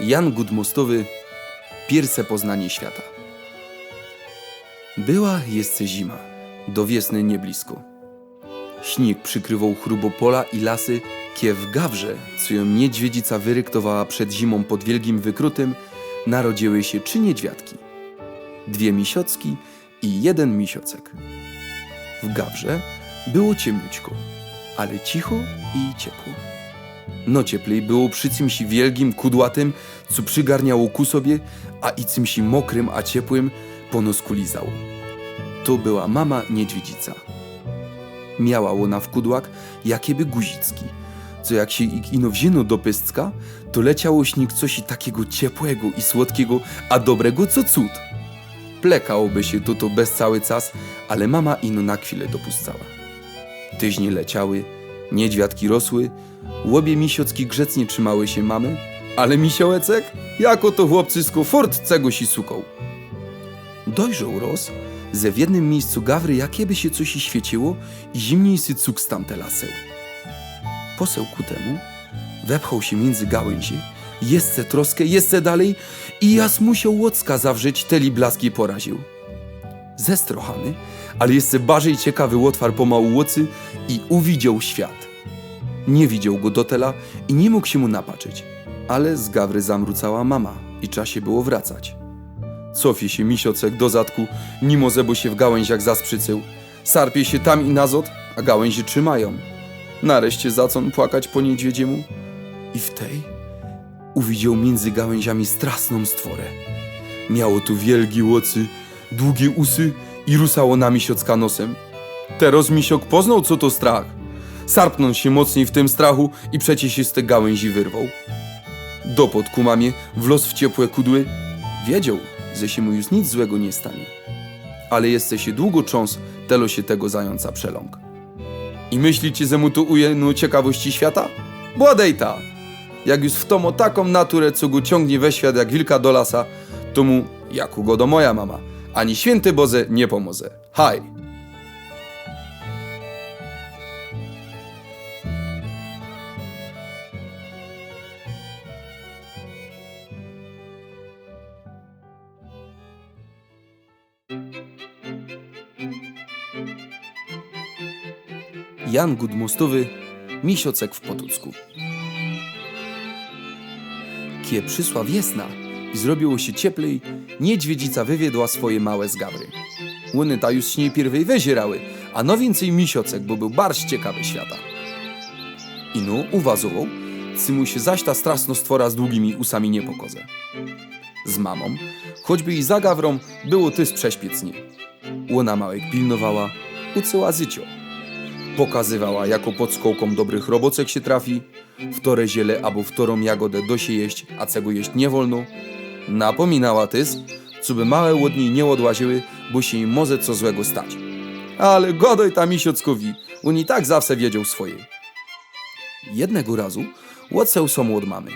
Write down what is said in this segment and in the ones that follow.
Jan Gudmostowy Pierwsze poznanie świata Była jeszcze zima, do wiosny nieblisko. Śnieg przykrywał chrubopola i lasy, kie w gawrze, co ją niedźwiedzica wyryktowała przed zimą pod wielkim wykrutem, narodziły się trzy niedźwiadki. Dwie misiocki i jeden misiocek. W gawrze było ciemniutko, ale cicho i ciepło. No cieplej było przy cymsi wielkim, kudłatym, co przygarniało ku sobie, a i cymsi mokrym, a ciepłym ponosku lizało. To była mama niedźwiedzica. Miała ona w kudłak jakieby guzicki, co jak się ino wzięno do pystka, to leciało śnik coś i takiego ciepłego i słodkiego, a dobrego co cud. Plekałoby się to to bez cały czas, ale mama ino na chwilę dopuszczała. Tyźnie leciały, niedźwiadki rosły, łobie misiocki grzecnie trzymały się mamy, ale misiołecek, jako to chłopcysko fort cego si sukał. Dojrzał roz, ze w jednym miejscu gawry jakieby się coś i świeciło i zimniejszy cuk stamte laseł. Poseł ku temu wepchał się między gałęzie, jeszcze troskę, jeszcze dalej i jas musiał łocka zawrzeć, teli blaski poraził. Zestrochany, ale jeszcze bardziej ciekawy łotwar pomału łocy i uwidział świat. Nie widział go dotela i nie mógł się mu napatrzeć, ale z gawry zamrucała mama i czasie było wracać. Cofie się misiocek do zadku, mimo zebo się w gałęziach zasprzycył. Sarpie się tam i nazot, a gałęzie trzymają. Nareszcie zacon płakać po niedźwiedziemu. I w tej uwidział między gałęziami strasną stworę. Miało tu wielgi łocy, długie usy i rusało na misiocka nosem. Teraz misiok poznał, co to strach. Sarpnął się mocniej w tym strachu i przecie się z te gałęzi wyrwał. Dopod ku mamie, w los w ciepłe kudły, wiedział, że się mu już nic złego nie stanie. Ale jeszcze się długo cząs, telo się tego zająca przeląk. I myślicie, że mu tu ujęnu ciekawości świata? Bładej ta! Jak już w tomo taką naturę, co go ciągnie we świat jak wilka do lasa, to mu, jak go do moja mama, ani święty Boze nie pomoże. Haj! Jan Gudmostowy, Misiocek w Potucku. Kie przysła wiesna i zrobiło się cieplej, niedźwiedzica wywiedła swoje małe z gawry. Łyny ta już śniej pierwej wezierały, a no więcej misiocek, bo był barś ciekawy świata. Inu uwazował, cymu się zaś ta strasno stwora z długimi usami nie pokozę. Z mamą, choćby i za gawrą, było tys prześpiecnie. Łona małek pilnowała, ucyła zycio pokazywała, jako pod skołką dobrych robocek się trafi, w tore ziele albo w torą jagodę dosie jeść, a czego jeść nie wolno. Napominała tys, co by małe łodni nie odłaziły, bo się im może co złego stać. Ale godoj tam misiockowi, on i tak zawsze wiedział swojej. Jednego razu łodseł somu od mamy.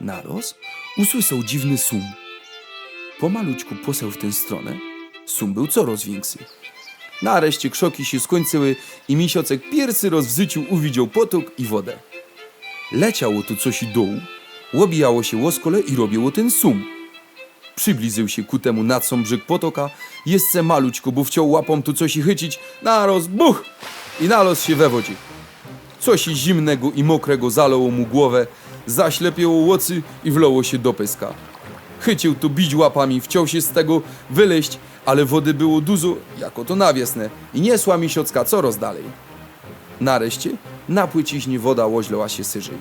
Naroz usłyszał dziwny sum. Pomalućku poseł w tę stronę, sum był coraz większy. Nareszcie krzoki się skończyły i misiocek pierwszy raz w życiu uwidział potok i wodę. Leciało tu coś i dół, łobijało się łoskole i robiło ten sum. Przybliżył się ku temu nad są brzeg potoka, jeszcze malućko, bo chciał łapą tu coś i chycić, naroz buch i nalos się we wodzie. Coś zimnego i mokrego zalało mu głowę, zaślepiło łocy i wlało się do pyska. Chycił tu bić łapami, wciął się z tego wyleść, ale wody było dużo, jako to na wiosnę, i niesła misiocka coraz dalej. Nareszcie na płyciźni woda łoźlała się syżej.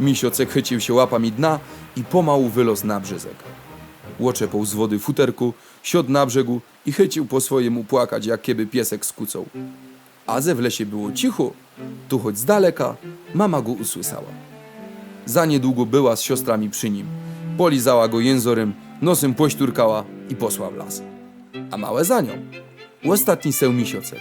Misiocek chycił się łapami dna i pomału wylos na brzezek. Łoczepał z wody futerku, siodł na brzegu i chycił po swojemu płakać, jak kieby piesek skucał. A ze w lesie było cicho, tu choć z daleka mama go usłyszała. Za niedługo była z siostrami przy nim. Polizała go jęzorem, nosem pośturkała i posła w las. A małe za nią. Ostatni seł misiocek.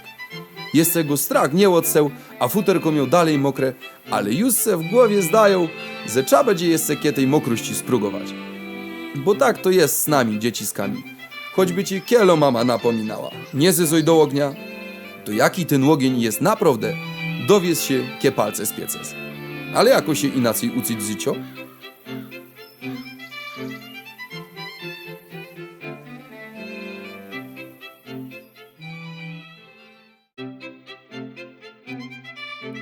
Jest go strach nie odseł, a futerko miał dalej mokre, ale już se w głowie zdają, że trzeba będzie jeszcze kietej mokrości spróbować. Bo tak to jest z nami, dzieciskami. Choćby ci kielo mama napominała, nie zyzoj do ognia, to jaki ten ogień jest naprawdę, dowiedz się, kie palce spieces. Ale jako się inaczej uczyć życio?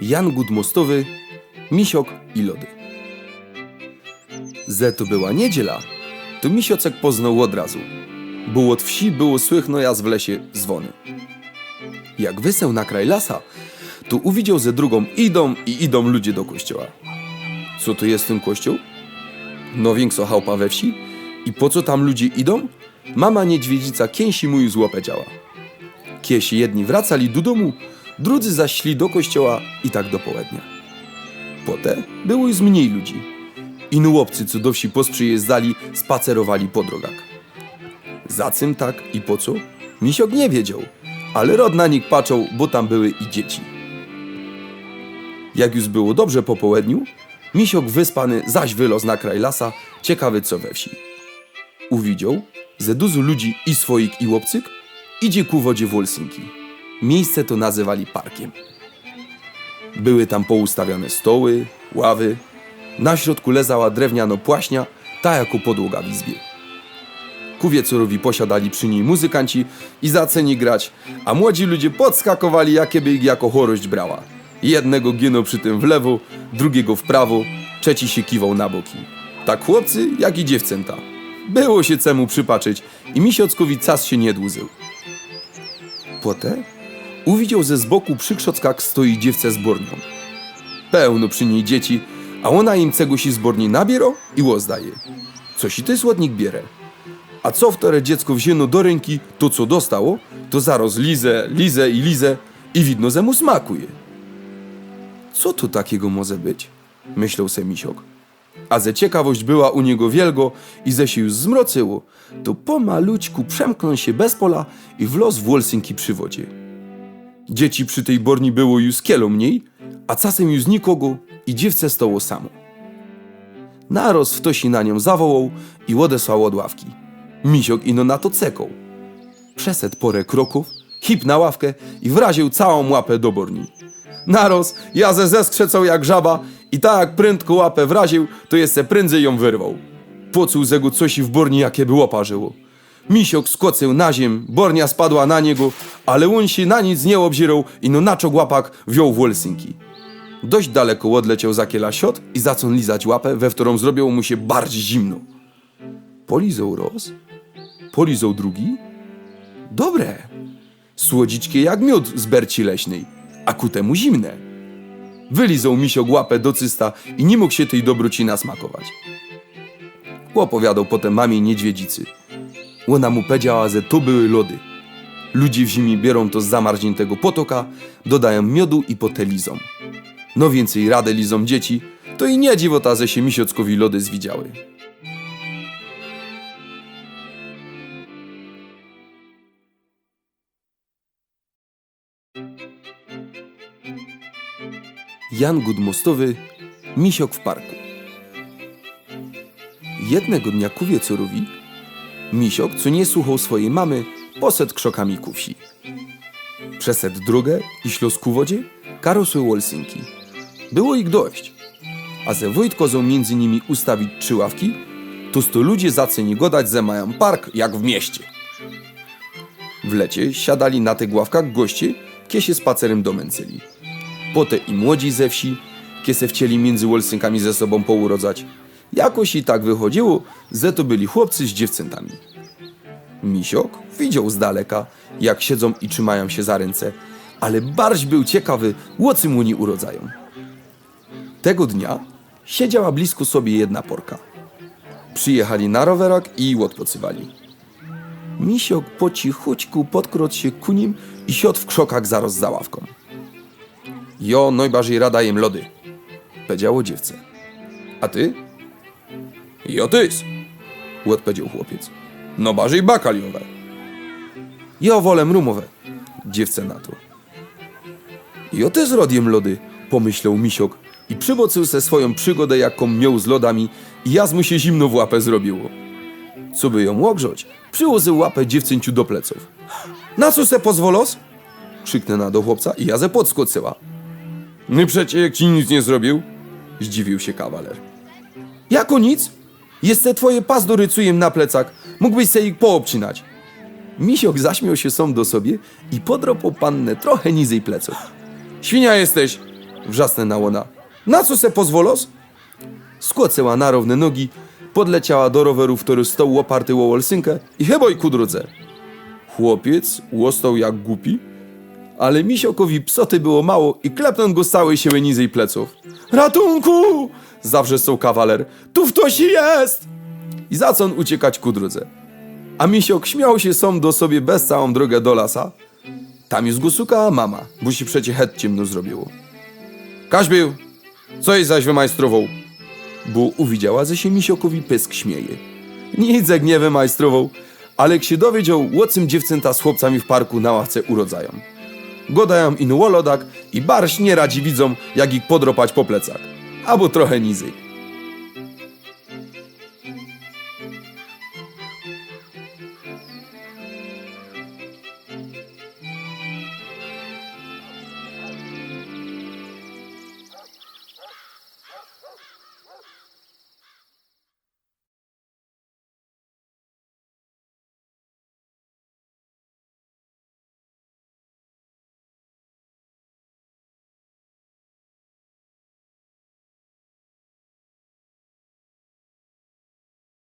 Jan Gud Mostowy, Misiok i Lody. Ze to była niedziela, to Misiocek poznał od razu, bo od wsi było słychno jaz w lesie dzwony. Jak wyseł na kraj lasa, to uwidział ze drugą idą i idą ludzie do kościoła. Co to jest ten kościół? No większa chałupa we wsi i po co tam ludzie idą? Mama niedźwiedzica kęsi już złopę działa. Kiesi jedni wracali do domu, drudzy zaś szli do kościoła i tak do południa. Potem było już mniej ludzi. Inu łopcy, co do wsi posprzyjeżdżali, spacerowali po drogach. Za czym tak i po co? Misiok nie wiedział, ale rod na nich patrzał, bo tam były i dzieci. Jak już było dobrze po południu, Misiok wyspany zaś wylos na kraj lasa, ciekawy co we wsi. Uwidział, że dużo ludzi i swoich i łopcyk idzie ku wodzie Wolsinki. Miejsce to nazywali parkiem. Były tam poustawione stoły, ławy. Na środku lezała drewniano płaśnia, ta jako podłoga w izbie. Ku wieczorowi posiadali przy niej muzykanci i zaceni grać, a młodzi ludzie podskakowali, jakieby ich jako chorość brała. Jednego ginął przy tym w lewo, drugiego w prawo, trzeci się kiwał na boki. Tak chłopcy, jak i dziewczęta. Było się czemu przypatrzeć i Misiockowi cas się nie dłużył. Potem uwidział ze z boku przy krzockach stoi dziewczę z bornią. Pełno przy niej dzieci, a ona im cegusi z borni nabiero i łozdaje. Coś i ty słodnik bierze. A co wtore dziecko wzięło do ręki, to co dostało, to zaraz lize, lize i lize i widno, że mu smakuje. Co tu takiego może być? Myślał se misiok. A ze ciekawość była u niego wielgo i ze się już zmrocyło, to pomalućku przemknął się bez pola i w los w Wolsinki przy wodzie. Dzieci przy tej borni było już kielo mniej, a czasem już nikogo i dziewce stało samo. Naroz w tosi na nią zawołał i odesłał od ławki. Misiok ino na to cekał. Przesed porę kroków, hip na ławkę i wraził całą łapę do borni. Naroz, ja ze zeskrzecał jak żaba i tak prędko łapę wraził, to jeszcze prędzej ją wyrwał. Poczuł zegu coś i w borni jakie by łoparzyło. Misiok skocył na ziem, bornia spadła na niego, ale on się na nic nie obzierał i no naczok łapak wziął w Helsinki. Dość daleko odleciał za kiela siot i zaczął lizać łapę, we którą zrobiło mu się bardziej zimno. Polizał roz, polizał drugi. Dobre, słodziczkie jak miód z berci leśnej, a ku temu zimne. Wylizał misiok łapę do cysta i nie mógł się tej dobroci nasmakować. Opowiadał potem mamie niedźwiedzicy. Ona mu powiedziała, że to były lody. Ludzie w zimie biorą to z zamarzniętego potoka, dodają miodu i pote lizą. No więcej radę lizą dzieci, to i nie dziwota, że się misiockowi lody zwidziały. Jan Gudmostowy, Misiok w parku. Jednego dnia ku wieczorowi Misiok, co nie słuchał swojej mamy, poszedł krzokami ku wsi. Przeszedł drogę i ślos ku wodzie, karosły Wolsinki. Było ich dość. A ze Wojt kozą między nimi ustawić trzy ławki, to sto ludzie zaceni godać, że mają park jak w mieście. W lecie siadali na tych ławkach goście, kie się spacerem domęcyli. Pote i młodzi ze wsi, kie se wcieli między Wolsynkami ze sobą pourodzać. Jakoś i tak wychodziło, że to byli chłopcy z dziewczętami. Misiok widział z daleka, jak siedzą i trzymają się za ręce, ale barś był ciekawy, łocy mu nie urodzają. Tego dnia siedziała blisko sobie jedna porka. Przyjechali na rowerak i odpoczywali. Misiok po cichućku podkrodł się ku nim i siadł w krzokach zaraz za ławką. Jo, najbardziej rada jem lody, powiedziało dziewczę. A ty? Jo tys, odpowiedział chłopiec. No bardziej bakaliowe. Jo wolę rumowe, dziewczę na to. Ty z rodiem lody, pomyślał misiok i przybocył se swoją przygodę, jaką miał z lodami i jaz mu się zimno w łapę zrobiło. Co by ją ogrzać, przyłożył łapę dziewczęciu do pleców. Na co se pozwolos? Krzyknęła do chłopca i jazę podskoczyła. No przecie jak ci nic nie zrobił? Zdziwił się kawaler. Jako nic? Jest te twoje pazdury cujem na plecach. Mógłbyś se ich poobcinać. Misiok zaśmiał się sam do sobie i podropał pannę trochę niżej pleców. Świnia jesteś! Wrzasnęła ona. Na co se pozwolos? Skłoceła na równe nogi, podleciała do roweru, który stał oparty o olsynkę i heboj ku drodze. Chłopiec łostał jak głupi, ale misiokowi psoty było mało i klepnął go z całej siły niżej pleców. Ratunku! Zawrzesnął kawaler. Tu ktoś jest! I zaczął uciekać ku drodze. A misiok śmiał się sam do sobie bez całą drogę do lasa. Tam go sukała mama, bo się przecie het ciemno zrobiło. Kaźbił, co jej zaś wymajstrował? Bo uwidziała, że się misiokowi pysk śmieje. Nic jak nie wymajstrował, ale jak się dowiedział, łocym dziewczęta z chłopcami w parku na ławce urodzają. Godają ino wolodak i barś nie radzi widzom, jak ich podropać po plecach. Albo trochę niżej.